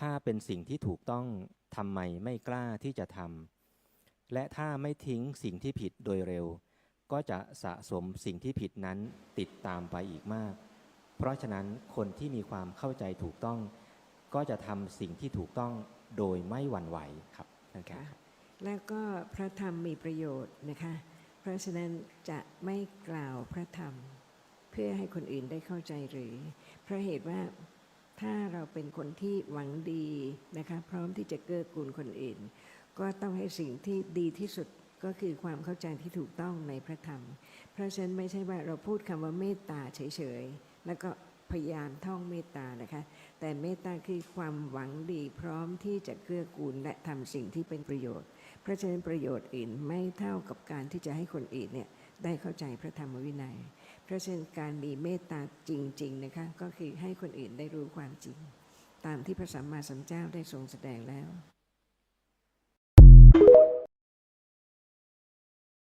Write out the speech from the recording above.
ถ้าเป็นสิ่งที่ถูกต้องทำไมไม่กล้าที่จะทำและถ้าไม่ทิ้งสิ่งที่ผิดโดยเร็ว ก็จะสะสมสิ่งที่ผิดนั้นติดตามไปอีกมาก เพราะฉะนั้นคนที่มีความเข้าใจถูกต้อง ก็จะทำสิ่งที่ถูกต้องโดยไม่หวั่นไหวครับนั่นคะแล้วก็พระธรรมมีประโยชน์นะคะ เพราะฉะนั้นจะไม่กล่าวพระธรรม เพื่อให้คนอื่นได้เข้าใจหรือเพราะเหตุว่า ถ้าเราเป็นคนที่หวังดีนะคะพร้อมที่จะเกื้อกูลคนอื่น ก็ต้องให้สิ่งที่ดีที่สุดก็คือความเข้าใจที่ถูกต้องในพระธรรม เพราะฉะนั้นไม่ใช่ว่าเราพูดคำว่าเมตตาเฉยๆ แล้วก็ พยายามท่องเมตตานะคะ แต่เมตตาคือความหวังดีพร้อมที่จะเกื้อกูลและทำสิ่งที่เป็นประโยชน์ เพราะฉะนั้นประโยชน์อื่นไม่เท่ากับการที่จะให้คนอื่นเนี่ยได้เข้าใจพระธรรมวินัย เพราะฉะนั้นการมีเมตตาจริง ๆนะคะ ก็คือให้คนอื่นได้รู้ความจริง ตามที่พระสัมมาสัมพุทธเจ้าได้ทรงแสดงแล้ว